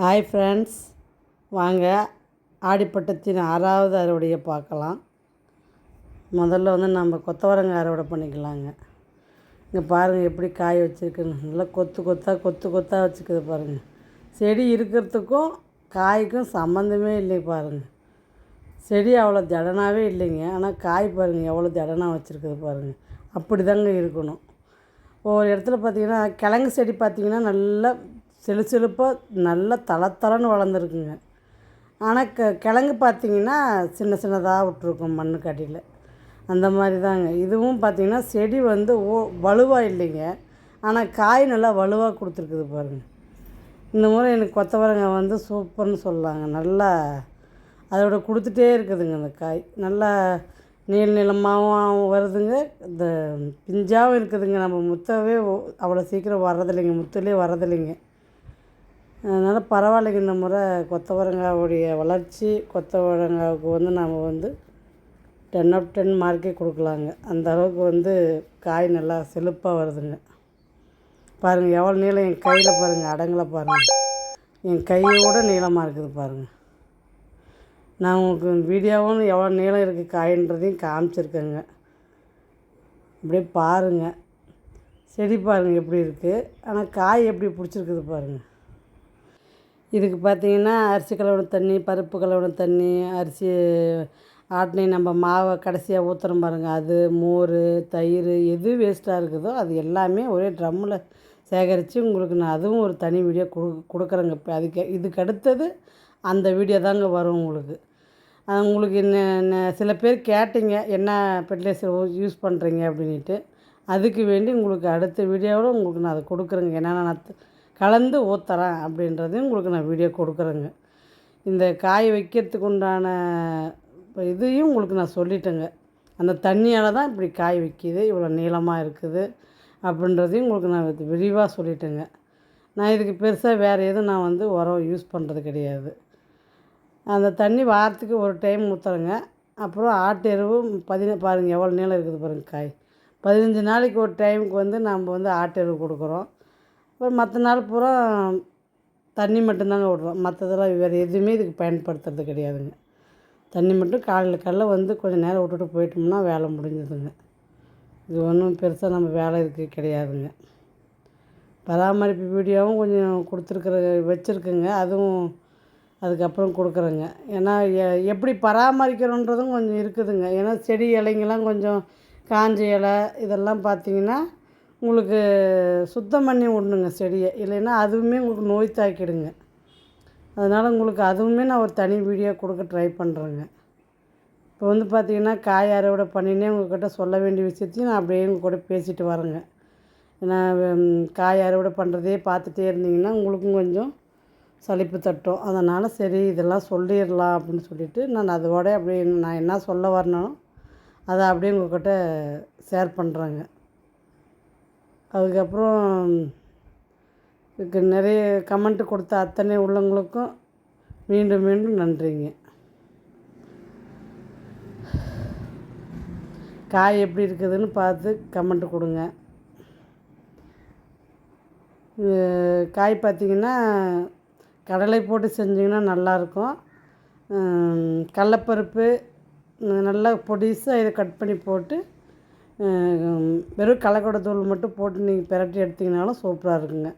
Hi friends வாங்க ஆடிப்பட்டத்தின் ஆறாவது அறுவடையை பார்க்கலாம். முதல்ல வந்து நம்ம கொத்தவரங்காய் அறுவடை பண்ணிக்கலாங்க. இங்கே பாருங்கள் எப்படி காய் வச்சுருக்குன்னு. நல்லா கொத்து கொத்தாக கொத்து கொத்தாக வச்சுக்குது பாருங்கள் செடி இருக்கிறதுக்கும் காய்க்கும் சம்மந்தமே இல்லை பாருங்கள் செடி அவ்வளோ ஜடனாகவே இல்லைங்க. ஆனால் காய் பாருங்கள் எவ்வளோ ஜடனாக வச்சுருக்குது பாருங்கள் அப்படி தாங்க இருக்கணும். ஒவ்வொரு இடத்துல பார்த்தீங்கன்னா கிழங்கு செடி பார்த்திங்கன்னா நல்லா செழு செழுப்பாக நல்லா தள வளர்ந்துருக்குங்க. ஆனால் க கிழங்கு பார்த்தீங்கன்னா சின்ன சின்னதாக விட்ருக்கும் மண்ணுக்கு அடியில் அந்த மாதிரி தாங்க இதுவும் பார்த்தீங்கன்னா செடி வந்து ஓ வலுவாக இல்லைங்க. ஆனால் காய் நல்லா வலுவாக கொடுத்துருக்குது பாருங்கள் இந்த முறை எனக்கு கொத்தவரங்காய் வந்து சூப்பர்னு சொல்லலாங்க நல்லா அதோட கொடுத்துட்டே இருக்குதுங்க அந்த காய். நல்லா நீள் நிலமாகவும் வருதுங்க. இந்த பிஞ்சாகவும் இருக்குதுங்க. நம்ம முத்தவே அவ்வளோ சீக்கிரம் வர்றதில்லைங்க. முத்துலேயே வர்றதில்லைங்க. அதனால் பரவாயில்லைங்க இந்த முறை கொத்தவரங்காவுடைய வளர்ச்சி கொத்தவரங்காவுக்கு வந்து நாம் வந்து டென் ஆஃப் டென் மார்க்கே கொடுக்கலாங்க. அந்த அளவுக்கு வந்து காய் நல்லா செழிப்பாக வருதுங்க. பாருங்கள் எவ்வளோ நீளம் என் கையில் பாருங்கள் அடங்கலை பாருங்கள் என் கையோட நீளமாக இருக்குது பாருங்கள் நான் உங்களுக்கு வீடியோவும் எவ்வளோ நீளம் இருக்குது காயின்றதையும் காமிச்சிருக்கேங்க. அப்படியே பாருங்கள் செடி பாருங்கள் எப்படி இருக்குது ஆனால் காய் எப்படி பிடிச்சிருக்குது பாருங்கள் இதுக்கு பார்த்தீங்கன்னா அரிசி கழுவின தண்ணி பருப்பு கழுவின தண்ணி அரிசி ஆட்டினி நம்ம மாவை கடைசியாக ஊற்றுறோம் பாருங்கள் அது மோர் தயிர் எது வேஸ்ட்டாக இருக்குதோ அது எல்லாமே ஒரே ட்ரம்மில் சேகரித்து உங்களுக்கு நான் அதுவும் ஒரு தனி வீடியோ கொடு கொடுக்குறேங்க. இப்போ அதுக்கு இதுக்கு அடுத்தது அந்த வீடியோ தாங்க வரும் உங்களுக்கு. உங்களுக்கு என்ன சில பேர் கேட்டீங்க என்ன ஃபெர்டிலைசர் யூஸ் பண்ணுறீங்க அப்படின்ட்டு அதுக்கு வேண்டி உங்களுக்கு அடுத்த வீடியோவில் உங்களுக்கு நான் அதை கொடுக்குறேங்க. ஏன்னா நான் கலந்து ஊற்றுறேன் அப்படின்றதையும் உங்களுக்கு நான் வீடியோ கொடுக்குறேங்க. இந்த காய் வைக்கிறதுக்கு உண்டான இதையும் உங்களுக்கு நான் சொல்லிட்டேங்க. அந்த தண்ணியால் தான் இப்படி காய் வைக்கிது இவ்வளோ நீளமாக இருக்குது அப்படின்றதையும் உங்களுக்கு நான் விரிவாக சொல்லிட்டேங்க. நான் இதுக்கு பெருசாக வேறு எதுவும் நான் வந்து உரம் யூஸ் பண்ணுறது கிடையாது. அந்த தண்ணி வாரத்துக்கு ஒரு டைம் ஊற்றுறேங்க அப்புறம் ஆட்டு எருவு பதின பாருங்கள் எவ்வளோ நீளம் இருக்குது பாருங்கள் காய். பதினஞ்சு நாளைக்கு ஒரு டைமுக்கு வந்து நம்ம வந்து ஆட்டு எருவு கொடுக்குறோம். அப்புறம் மற்ற நாள் பூரா தண்ணி மட்டும்தாங்க விடுறோம். மற்றதெல்லாம் வேறு எதுவுமே இதுக்கு பயன்படுத்துறது கிடையாதுங்க. தண்ணி மட்டும் காலையில் காலைல வந்து கொஞ்சம் நேரம் விட்டுட்டு போயிட்டோம்னா வேலை முடிஞ்சதுங்க. இது ஒன்றும் பெருசாக நம்ம வேலை இதுக்கு கிடையாதுங்க. பராமரிப்பு வீடியோவும் கொஞ்சம் கொடுத்துருக்குற வச்சுருக்குங்க. அதுவும் அதுக்கப்புறம் கொடுக்குறேங்க. ஏன்னா எ- எப்படி பராமரிக்கிறோன்றதும் கொஞ்சம் இருக்குதுங்க. ஏன்னா செடி இலைங்கெல்லாம் கொஞ்சம் காஞ்ச இலை இதெல்லாம் பார்த்தீங்கன்னா உங்களுக்கு சுத்தம் பண்ணி விடணுங்க செடியை. இல்லைன்னா அதுவுமே உங்களுக்கு நோய் தாக்கிடுங்க. அதனால் உங்களுக்கு அதுவுமே நான் ஒரு தனி வீடியோ கொடுக்க ட்ரை பண்ணுறேங்க இப்போ வந்து பார்த்தீங்கன்னா காய் அறுவடை பண்ணினே உங்கள்கிட்ட சொல்ல வேண்டிய விஷயத்தையும் நான் அப்படியே உங்கள் கூட பேசிட்டு வரேங்க. ஏன்னா காய் அறுவடை பண்ணுறதே பார்த்துட்டே இருந்தீங்கன்னா உங்களுக்கும் கொஞ்சம் சலிப்பு தட்டும். அதனால் சரி இதெல்லாம் சொல்லிடலாம் அப்படின்னு சொல்லிட்டு நான் அதோட அப்படியே நான் என்ன சொல்ல வரணும் அதை அப்படியே உங்கள்கிட்ட ஷேர் பண்ணுறேங்க அதுக்கப்புறம் இதுக்கு நிறைய கமெண்ட் கொடுத்த அத்தனை உள்ளவங்களுக்கும் மீண்டும் மீண்டும் நன்றிங்க. காய் எப்படி இருக்குதுன்னு பார்த்து கமெண்ட் கொடுங்க. காய் பார்த்திங்கன்னா கடலை போட்டு செஞ்சிங்கன்னா நல்லாயிருக்கும். கடலப்பருப்பு நல்லா பொடிசாக இதை கட் பண்ணி போட்டு வெறும் கலக்கொடை தூள் மட்டும் போட்டு நீங்கள் பிரட்டி எடுத்திங்கனாலும் சூப்பராக இருக்குங்க.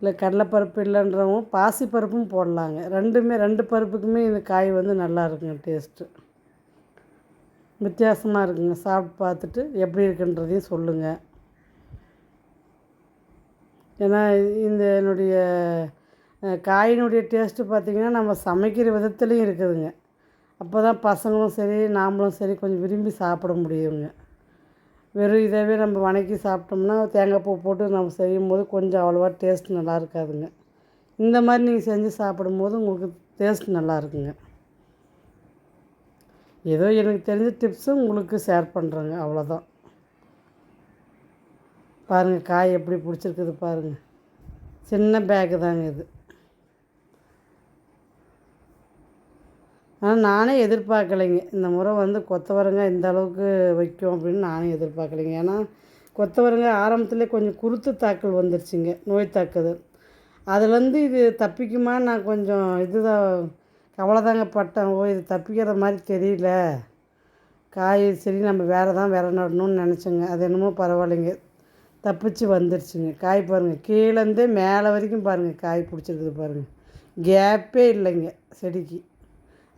இல்லை கடலைப்பருப்பு இல்லைன்றவங்க பாசிப்பருப்பும் போடலாங்க. ரெண்டுமே ரெண்டு பருப்புக்குமே இந்த காய் வந்து நல்லா இருக்குங்க டேஸ்ட்டு வித்தியாசமாக இருக்குங்க. சாப்பிட்டு பார்த்துட்டு எப்படி இருக்குன்றதையும் சொல்லுங்கள் ஏன்னா இந்த என்னுடைய காயினுடைய டேஸ்ட்டு பார்த்திங்கன்னா நம்ம சமைக்கிற விதத்துலேயும் இருக்குதுங்க. அப்போ தான் பசங்களும் சரி நாமளும் சரி கொஞ்சம் விரும்பி சாப்பிட முடியுங்க. வெறும் இதாகவே நம்ம வணக்கி சாப்பிட்டோம்னா தேங்காய் பூ போட்டு நம்ம செய்யும் போது கொஞ்சம் அவ்வளோவா டேஸ்ட் நல்லா இருக்காதுங்க. இந்த மாதிரி நீங்கள் செஞ்சு சாப்பிடும்போது உங்களுக்கு டேஸ்ட் நல்லா இருக்குங்க. ஏதோ எனக்கு தெரிஞ்ச டிப்ஸும் உங்களுக்கு ஷேர் பண்ணுறேங்க அவ்வளோதான் பாருங்கள் காய் எப்படி பிடிச்சிருக்குது பாருங்கள் சின்ன பேக்கு தாங்க இது. ஆனால் நானே எதிர்பார்க்கலைங்க. இந்த முறை வந்து கொத்தவரங்காய் இந்த அளவுக்கு வைக்கும் அப்படின்னு நானே எதிர்பார்க்கலைங்க. ஏன்னா கொத்தவரங்க ஆரம்பத்திலே கொஞ்சம் குருத்து தாக்கல் வந்துருச்சுங்க நோய் தாக்குதல். அதுலேருந்து இது தப்பிக்குமா நான் கொஞ்சம் இதுதான் கவலை தாங்க பட்டேன். ஓ இது தப்பிக்கிற மாதிரி தெரியல. காய் சரி நம்ம வேறு தான் வேற நடணும்னு நினச்சேங்க. அது என்னமோ பரவாயில்லைங்க. தப்பிச்சு வந்துருச்சுங்க. காய் பாருங்கள் கீழேருந்தே மேலே வரைக்கும் பாருங்கள் காய் பிடிச்சிருக்குது பாருங்கள் கேப்பே இல்லைங்க செடிக்கு.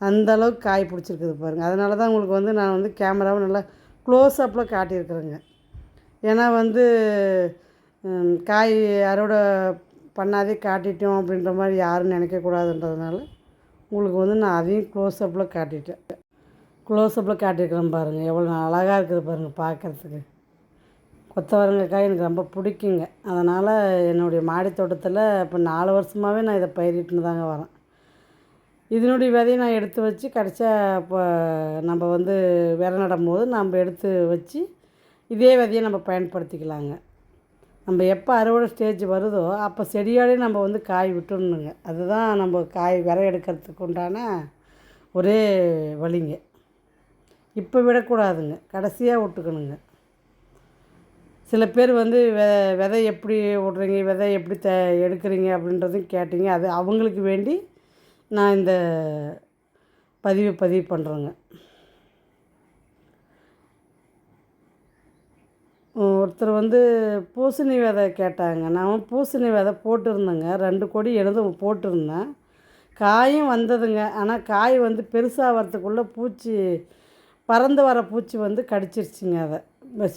அந்தளவுக்கு காய் பிடிச்சிருக்குது பாருங்கள் அதனால தான் உங்களுக்கு வந்து நான் வந்து கேமராவை நல்லா க்ளோஸ் அப்பில் காட்டியிருக்கிறேங்க. ஏன்னா வந்து காய் அறுவடை பண்ணாதே காட்டிட்டோம் அப்படின்ற மாதிரி யாரும் நினைக்கக்கூடாதுன்றதுனால உங்களுக்கு வந்து நான் அதையும் க்ளோஸ் அப்பில் காட்டிட்டேன். க்ளோஸ் அப்பில் காட்டியிருக்கிறேன் பாருங்கள் எவ்வளோ அழகாக இருக்குது பாருங்கள் பார்க்குறதுக்கு. கொத்தவரங்காய் எனக்கு ரொம்ப பிடிக்குங்க. அதனால் என்னுடைய மாடி தோட்டத்தில் இப்போ நாலு வருஷமாகவே நான் இதை பயிரிட்டுன்னு தாங்க வரேன் இதனுடைய விதையை நான் எடுத்து வச்சு கடைசியா இப்போ நம்ம வந்து விதை நடும்போது நம்ம எடுத்து வச்சு இதே விதையை நம்ம பயன்படுத்திக்கலாங்க. நம்ம எப்போ அறுவடை ஸ்டேஜ் வருதோ அப்போ செடியோடய நம்ம வந்து காய் விட்டுணுங்க அதுதான் நம்ம காய் விரை எடுக்கிறதுக்கு உண்டான ஒரே வழிங்க. இப்போ விடக்கூடாதுங்க. கடைசியாக விட்டுக்கணுங்க. சில பேர் வந்து வெ விதை எப்படி விட்றீங்க விதை எப்படி த எடுக்கிறீங்க அப்படின்றதும் கேட்டீங்க. அது அவங்களுக்கு வேண்டி நான் இந்த பதிவு பதிவு பண்ணுறேங்க ஒருத்தர் வந்து பூசணி விதை கேட்டாங்க. நான் பூசணி விதை போட்டிருந்தேங்க. ரெண்டு கொடி எழுதும் போட்டிருந்தேன். காயும் வந்ததுங்க. ஆனால் காய் வந்து பெருசாக வரத்துக்குள்ளே பூச்சி பறந்து வர பூச்சி வந்து கடிச்சிருச்சுங்க அதை.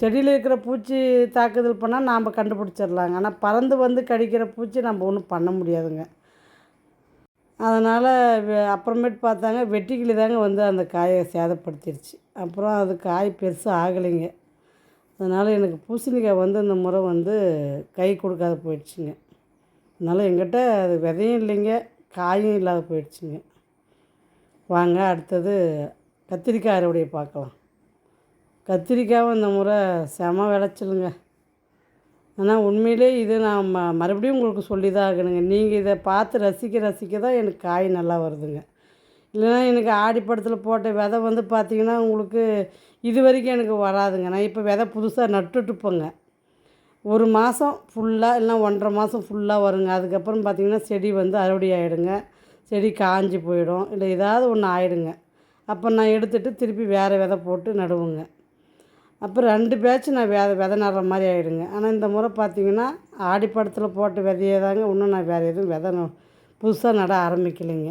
செடியில் இருக்கிற பூச்சி தாக்குதல் பண்ணால் நாம் கண்டுபிடிச்சிடலாங்க. ஆனால் பறந்து வந்து கடிக்கிற பூச்சி நம்ம ஒன்றும் பண்ண முடியாதுங்க. அதனால் அப்புறமேட்டு பார்த்தாங்க வெட்டுக்கிளி தாங்க வந்து அந்த காயை சேதப்படுத்திடுச்சு அப்புறம் அது காய் பெருசாக ஆகலைங்க. அதனால் எனக்கு பூசணிக்காய் வந்து இந்த முறை வந்து கை கொடுக்காத போயிடுச்சுங்க. அதனால் எங்கிட்ட அது விதையும் இல்லைங்க காயும் இல்லாத போயிடுச்சுங்க. வாங்க அடுத்தது கத்திரிக்காய் அறுவடையை பார்க்கலாம். கத்திரிக்காயும் இந்த முறை செம விளைச்சலுங்க. ஆனால் உண்மையிலே இது நான் ம மறுபடியும் உங்களுக்கு சொல்லி தான் ஆகணுங்க. நீங்கள் இதை பார்த்து ரசிக்க ரசிக்க தான் எனக்கு காய் நல்லா வருதுங்க. இல்லைன்னா எனக்கு ஆடிப்படத்தில் போட்ட விதை வந்து பார்த்திங்கன்னா உங்களுக்கு இது வரைக்கும் எனக்கு வராதுங்க. நான் இப்போ விதை புதுசாக நட்டுட்டுப்போங்க. ஒரு மாதம் ஃபுல்லாக இல்லைனா ஒன்றரை மாதம் ஃபுல்லாக வருங்க. அதுக்கப்புறம் பார்த்திங்கன்னா செடி வந்து அறுவடை ஆகிடுங்க செடி காஞ்சி போயிடும். இல்லை ஏதாவது ஒன்று ஆகிடுங்க அப்போ நான் எடுத்துகிட்டு திருப்பி வேறு விதை போட்டு நடுவேங்க. அப்புறம் ரெண்டு பேச்சு நான் விதை விதை நடுற மாதிரி ஆகிடுங்க ஆனால் இந்த முறை பார்த்திங்கன்னா ஆடிப்படத்தில் போட்ட விதையே தாங்க இன்னும் நான் வேறு எதுவும் விதை புதுசாக நட ஆரம்பிக்கலைங்க.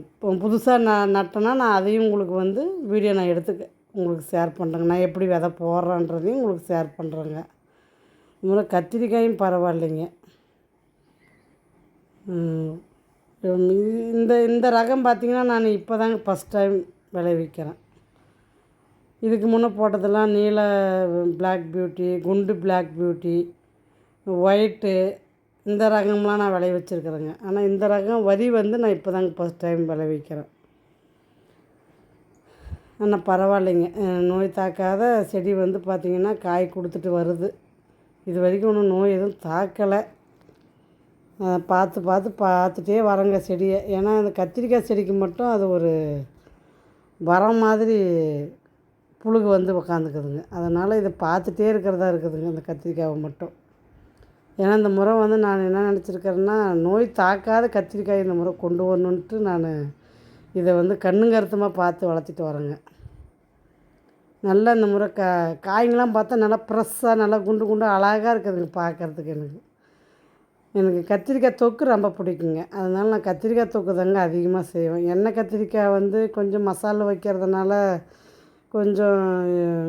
இப்போ புதுசாக நான் நட்டேன்னா நான் அதையும் உங்களுக்கு வந்து வீடியோ நான் எடுத்து உங்களுக்கு ஷேர் பண்ணுறேங்க நான் எப்படி விதை போடுறேன்றதையும் உங்களுக்கு ஷேர் பண்ணுறேங்க முறை கத்திரிக்காயும் பரவாயில்லைங்க. இந்த இந்த ரகம் பார்த்திங்கன்னா நான் இப்போ தாங்க ஃபஸ்ட் டைம் விளைவிக்கிறேன். இதுக்கு முன்னே போட்டதெல்லாம் நீல பிளாக் பியூட்டி குண்டு பிளாக் பியூட்டி ஒயிட்டு இந்த ரகம்லாம் நான் விளைய வச்சுருக்குறேங்க. ஆனால் இந்த ரகம் வரி வந்து நான் இப்போ தாங்க ஃபஸ்ட் டைம் விளைவிக்கிறேன் ஆனால் பரவாயில்லைங்க. நோய் தாக்காத செடி வந்து பார்த்திங்கன்னா காய் கொடுத்துட்டு வருது. இது வரைக்கும் ஒன்றும் நோய் எதுவும் தாக்கலை. பார்த்து பார்த்து பார்த்துட்டே வரங்க செடியை. ஏன்னா அந்த கத்திரிக்காய் செடிக்கு மட்டும் அது ஒரு வரம் மாதிரி புழுகு வந்து உக்காந்துக்குதுங்க. அதனால் இதை பார்த்துட்டே இருக்கிறதா இருக்குதுங்க அந்த கத்திரிக்காவை மட்டும். ஏன்னா இந்த முறை வந்து நான் என்ன நினச்சிருக்கிறேன்னா நோய் தாக்காத கத்திரிக்காய் இந்த முறை கொண்டு வரணுன்ட்டு நான் இதை வந்து கண்ணுங்கருத்தமாக பார்த்து வளர்த்திட்டு வரேங்க. நல்லா இந்த முறை கா காய்ங்கெலாம் பார்த்தா நல்லா ஃப்ரெஷ்ஷாக நல்லா குண்டு குண்டு அழகாக இருக்குதுங்க பார்க்குறதுக்கு எனக்கு. எனக்கு கத்திரிக்காய் தொக்கு ரொம்ப பிடிக்குங்க. அதனால் நான் கத்திரிக்காய் தொக்கு தாங்க அதிகமாக செய்வேன். எண்ணெய் கத்திரிக்காய் வந்து கொஞ்சம் மசாலா வைக்கிறதுனால கொஞ்சம்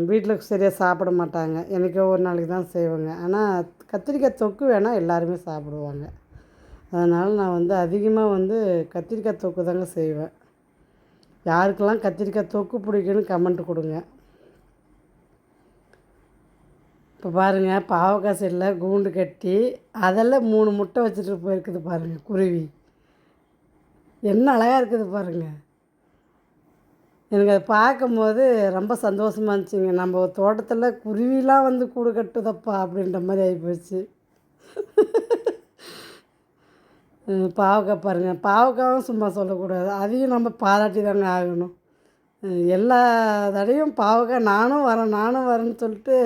வீட்டில் சரியாக சாப்பிட மாட்டாங்க. எனக்கோ ஒரு நாளைக்கு தான் செய்வேங்க. ஆனால் கத்திரிக்காய் தொக்கு வேணால் எல்லாருமே சாப்பிடுவாங்க. அதனால் நான் வந்து அதிகமாக வந்து கத்திரிக்காய் தொக்கு தாங்க செய்வேன். யாருக்கெல்லாம் கத்திரிக்காய் தொக்கு பிடிக்குன்னு கமெண்ட் கொடுங்க. இப்போ பாருங்கள் பாவக்காய் செடியில் கூண்டு கட்டி அதெல்லாம் மூணு முட்டை வச்சுட்டு போயிருக்குது பாருங்கள் குருவி. என்ன அழகாக இருக்குது பாருங்கள் எனக்கு அதை பார்க்கும்போது ரொம்ப சந்தோஷமாக இருந்துச்சுங்க. நம்ம தோட்டத்தில் குருவிலாம் வந்து கூடு கட்டுதப்பா அப்படின்ற மாதிரி ஆகிப்போச்சு பாவக்காய் பாருங்கள் பாவக்காவும் சும்மா சொல்லக்கூடாது. அதையும் நம்ம பாராட்டி தாங்க ஆகணும். எல்லா தடையும் பாவக்காய் நானும் வரேன் நானும் வரேன்னு சொல்லிட்டு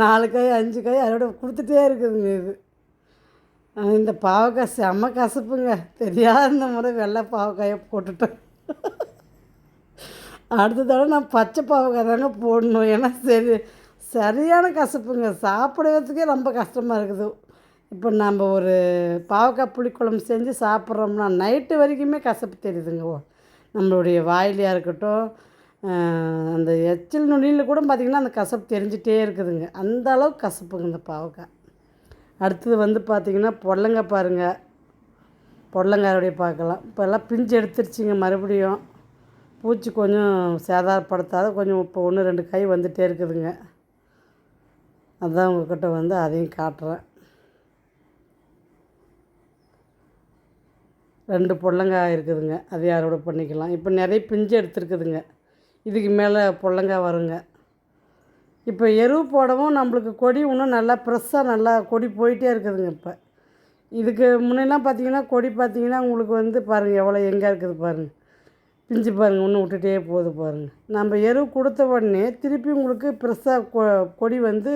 நாலு காய் அஞ்சு காய் அதோட கொடுத்துட்டே இருக்குதுங்க இது. இந்த பாவக்காய் செம்ம கசப்புங்க. தெரியாத இந்த முறை வெள்ளை பாவக்காயை போட்டுட்டேன். அடுத்த தடவை நான் பச்சை பாவக்காய் தாங்க போடணும். ஏன்னா சரி சரியான கசப்புங்க. சாப்பிடுறதுக்கே ரொம்ப கஷ்டமாக இருக்குது. இப்போ நம்ம ஒரு பாவக்காய் புளிக்குழம்பு செஞ்சு சாப்பிட்றோம்னா நைட்டு வரைக்குமே கசப்பு தெரியுதுங்க. நம்மளுடைய வாயிலையாக இருக்கட்டும் அந்த எச்சில் நுனியில் கூட பார்த்திங்கன்னா அந்த கசப்பு தெரிஞ்சிட்டே இருக்குதுங்க. அந்த அளவுக்கு கசப்புங்க இந்த பாவக்காய். அடுத்தது வந்து பார்த்திங்கன்னா பொடலங்காய் பாருங்கள் பொடலங்காயோடைய பார்க்கலாம். இப்போ எல்லாம் பிஞ்சு எடுத்துருச்சிங்க மறுபடியும். பூச்சி கொஞ்சம் சேதாரப்படுத்தாத கொஞ்சம் இப்போ ஒன்று ரெண்டு கை வந்துகிட்டே இருக்குதுங்க. அதுதான் உங்கள்கிட்ட வந்து அதையும் காட்டுறேன். ரெண்டு பொள்ளங்காய் இருக்குதுங்க. அதையும் அறுவடை பண்ணிக்கலாம். இப்போ நிறைய பிஞ்சு எடுத்துருக்குதுங்க. இதுக்கு மேலே பொள்ளங்காய் வருங்க. இப்போ எருவு போடவும் நம்மளுக்கு கொடி இன்னும் நல்லா ஃப்ரெஷ்ஷாக நல்லா கொடி போயிட்டே இருக்குதுங்க இப்போ. இதுக்கு முன்னெல்லாம் பார்த்தீங்கன்னா கொடி பார்த்தீங்கன்னா உங்களுக்கு வந்து பாருங்கள் எவ்வளோ எங்கே இருக்குது பாருங்கள் பிஞ்சு பாருங்கள் இன்னும் விட்டுட்டே போகுது பாருங்கள் நம்ம எருவு கொடுத்த உடனே திருப்பி உங்களுக்கு பெருசாக கொ கொடி வந்து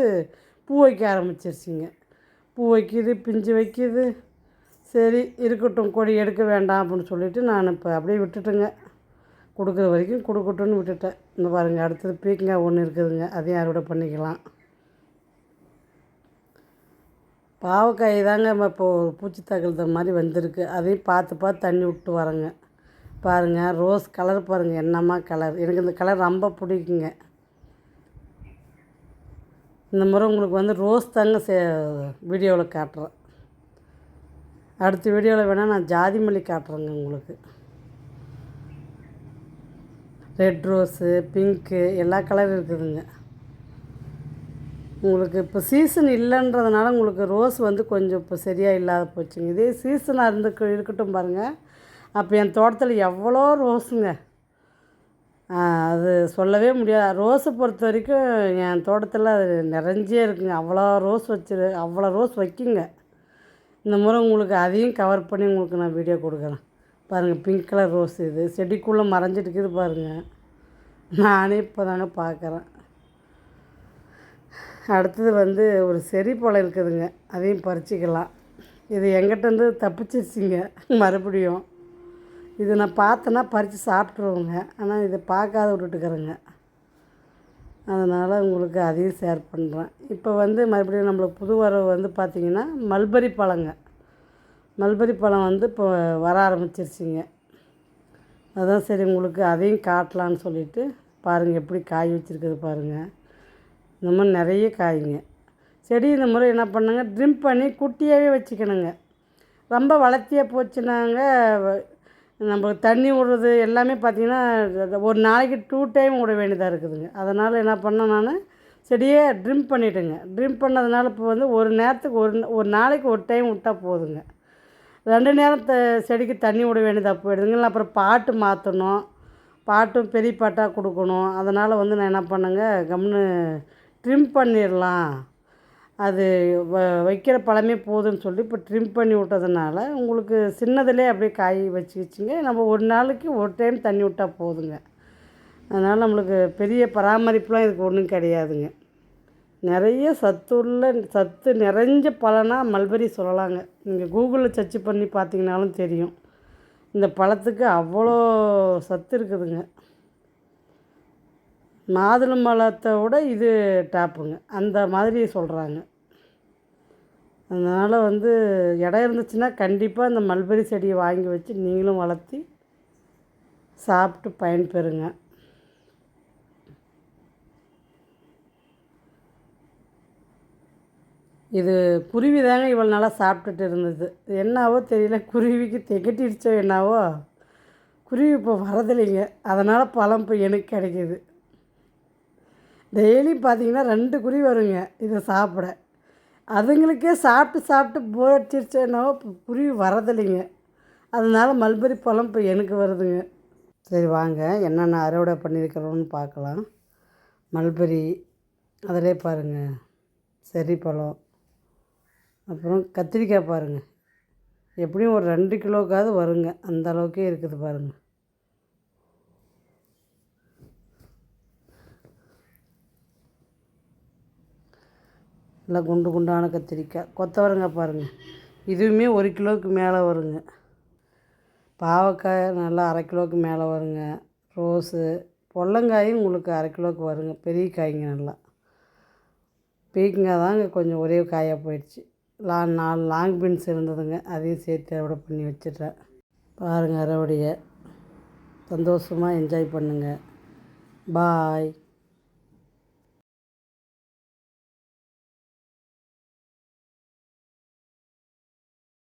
பூ வைக்க ஆரம்பிச்சிருச்சிங்க. பூ வைக்கிது பிஞ்சு வைக்கிது. சரி இருக்கட்டும் கொடி எடுக்க வேண்டாம் அப்படின்னு சொல்லிவிட்டு நான் இப்போ அப்படியே விட்டுட்டேங்க. கொடுக்குற வரைக்கும் கொடுக்கட்டும்னு விட்டுட்டேன். இந்த பாருங்கள் அடுத்தது பீக்கங்காய் ஒன்று இருக்குதுங்க. அதையும் அறுவடை பண்ணிக்கலாம். பாவக்காய் தாங்க இப்போது இப்போ ஒரு பூச்சி தகழ்ந்த மாதிரி வந்திருக்கு. அதையும் பார்த்து பார்த்து தண்ணி விட்டு வரேங்க. பாருங்கள் ரோஸ் கலர் பாருங்கள் என்னம்மா கலர் எனக்கு இந்த கலர் ரொம்ப பிடிக்குங்க. இந்த முறை உங்களுக்கு வந்து ரோஸ் தாங்க சே வீடியோவில் காட்டுறேன். அடுத்த வீடியோவில் வேணால் நான் ஜாதி மல்லி காட்டுறேங்க உங்களுக்கு. ரெட் ரோஸு பிங்க்கு எல்லா கலர் இருக்குதுங்க. உங்களுக்கு இப்போ சீசன் இல்லைன்றதுனால உங்களுக்கு ரோஸ் வந்து கொஞ்சம் இப்போ சரியாக இல்லாத போச்சுங்க. இதே சீசனாக இருந்து இருக்கட்டும் பாருங்கள் அப்போ என் தோட்டத்தில் எவ்வளோ ரோஸுங்க. அது சொல்லவே முடியாது. ரோஸை பொறுத்த வரைக்கும் என் தோட்டத்தில் அது நிறைஞ்சே இருக்குங்க. அவ்வளோ ரோஸ் வச்சிரு அவ்வளோ ரோஸ் வைக்குங்க. இந்த முறை உங்களுக்கு அதையும் கவர் பண்ணி உங்களுக்கு நான் வீடியோ கொடுக்குறேன். பாருங்கள் பிங்க் கலர் ரோஸ் இது. செடிக்குள்ளே மறைஞ்சிட்டுக்குது பாருங்கள் நானே இப்போ தாங்க பார்க்குறேன். அடுத்தது வந்து ஒரு செரி போல இருக்குதுங்க. அதையும் பறிச்சிக்கலாம். இது எங்கிட்டேருந்து தப்பிச்சிருச்சிங்க மறுபடியும். இது நான் பார்த்தேன்னா பறித்து சாப்பிட்ருவோங்க. ஆனால் இதை பார்க்காத விட்டுட்டுக்கிறேங்க அதனால் உங்களுக்கு அதையும் ஷேர் பண்ணுறேன் இப்போ வந்து மறுபடியும் நம்மளுக்கு புது வரவு வந்து பார்த்திங்கன்னா மல்பரி பழங்க. மல்பரி பழம் வந்து இப்போ வர ஆரம்பிச்சிருச்சிங்க. அதான் சரி உங்களுக்கு அதையும் காட்டலான்னு சொல்லிட்டு பாருங்கள் எப்படி காய் வச்சுருக்குது பாருங்கள் இந்த மாதிரி நிறைய காய்ங்க. செடி இந்த முறை என்ன பண்ணுங்க ட்ரிம் பண்ணி குட்டியாகவே வச்சுக்கணுங்க. ரொம்ப வளர்த்தியாக போச்சுனாங்க நம்ம நம்மளுக்கு தண்ணி விடுறது எல்லாமே பார்த்திங்கன்னா ஒரு நாளைக்கு டூ டைம் விட வேண்டியதாக இருக்குதுங்க. அதனால் என்ன பண்ணேன் நான் செடியே ட்ரிம் பண்ணிட்டேங்க. ட்ரிம் பண்ணதுனால இப்போ வந்து ஒரு நேரத்துக்கு ஒரு ஒரு நாளைக்கு ஒரு டைம் விட்டால் போதுங்க. ரெண்டு நேரம் த செடிக்கு தண்ணி விட வேண்டியதாக போயிடுதுங்க. இல்லை அப்புறம் பாட்டு மாற்றணும் பாட்டும் பெரிய பாட்டாக கொடுக்கணும். அதனால் வந்து நான் என்ன பண்ணேங்க கம்னு ட்ரிம் பண்ணிடலாம். அது வ வைக்கிற பழமே போதும்னு சொல்லி இப்போ ட்ரிம் பண்ணி விட்டதுனால உங்களுக்கு சின்னதுலேயே அப்படியே காய் வச்சு வச்சுங்க. நம்ம ஒரு நாளைக்கு ஒரு டைம் தண்ணி விட்டால் போதுங்க. அதனால் நம்மளுக்கு பெரிய பராமரிப்புலாம் இதுக்கு ஒன்றும் கிடையாதுங்க. நிறைய சத்துள்ள சத்து நிறைஞ்ச பழனாக மல்பெரி சொல்லலாங்க. நீங்கள் கூகுளில் சர்ச் பண்ணி பார்த்தீங்கனாலும் தெரியும். இந்த பழத்துக்கு அவ்வளோ சத்து இருக்குதுங்க. மாதுளம்பழத்தை விட இது டாப்புங்க. அந்த மாதிரி சொல்கிறாங்க அதனால் வந்து இடம் இருந்துச்சுன்னா கண்டிப்பாக இந்த மல்பெரி செடியை வாங்கி வச்சு நீங்களும் வளர்த்தி சாப்பிட்டு பயன்பெறுங்க. இது குருவி தாங்க இவ்வளோ நாளாக சாப்பிட்டுட்டு இருந்தது. என்னவோ தெரியல குருவிக்கு திகட்டிடுச்சோ என்னாவோ. குருவி இப்போ வரதில்லைங்க. அதனால் பழம் இப்போ எனக்கு கிடைக்கிது. டெய்லி பார்த்தீங்கன்னா ரெண்டு குருவி வருங்க இதை சாப்பிட. அதுங்களுக்கே சாப்பிட்டு சாப்பிட்டு போர் அடிச்சிருச்சோ இப்போ குருவி வரதில்லைங்க அதனால மல்பெரி பழம் இப்போ எனக்கு வருதுங்க. சரி வாங்க. என்னென்ன அறுவடை பண்ணியிருக்கிறோன்னு பார்க்கலாம். மல்பெரி அதிலே பாருங்கள் செரி பழம். அப்புறம் கத்திரிக்காய் பாருங்கள் எப்படியும் ஒரு ரெண்டு கிலோக்காவது வருங்க. அந்த அளவுக்கே இருக்குது பாருங்கள் நல்லா குண்டு குண்டான கத்திரிக்காய். கொத்தவரங்காய் பாருங்கள் இதுவுமே ஒரு கிலோவுக்கு மேலே வருங்க. பாவக்காய் நல்லா அரை கிலோவுக்கு மேலே வருங்க. ரோஸு பொல்லங்காயும் உங்களுக்கு அரை கிலோவுக்கு வருங்க. பெரிய காய்ங்க நல்லா. பீக்கங்காய் தாங்க கொஞ்சம் ஒரே காயாக போயிடுச்சு. லா நாலு லாங் பீன்ஸ் இருந்ததுங்க. அதையும் சேர்த்து அறுவடை பண்ணி வச்சிட்டேன். பாருங்கள் அறுவடையை. சந்தோஷமாக என்ஜாய் பண்ணுங்கள் பாய்.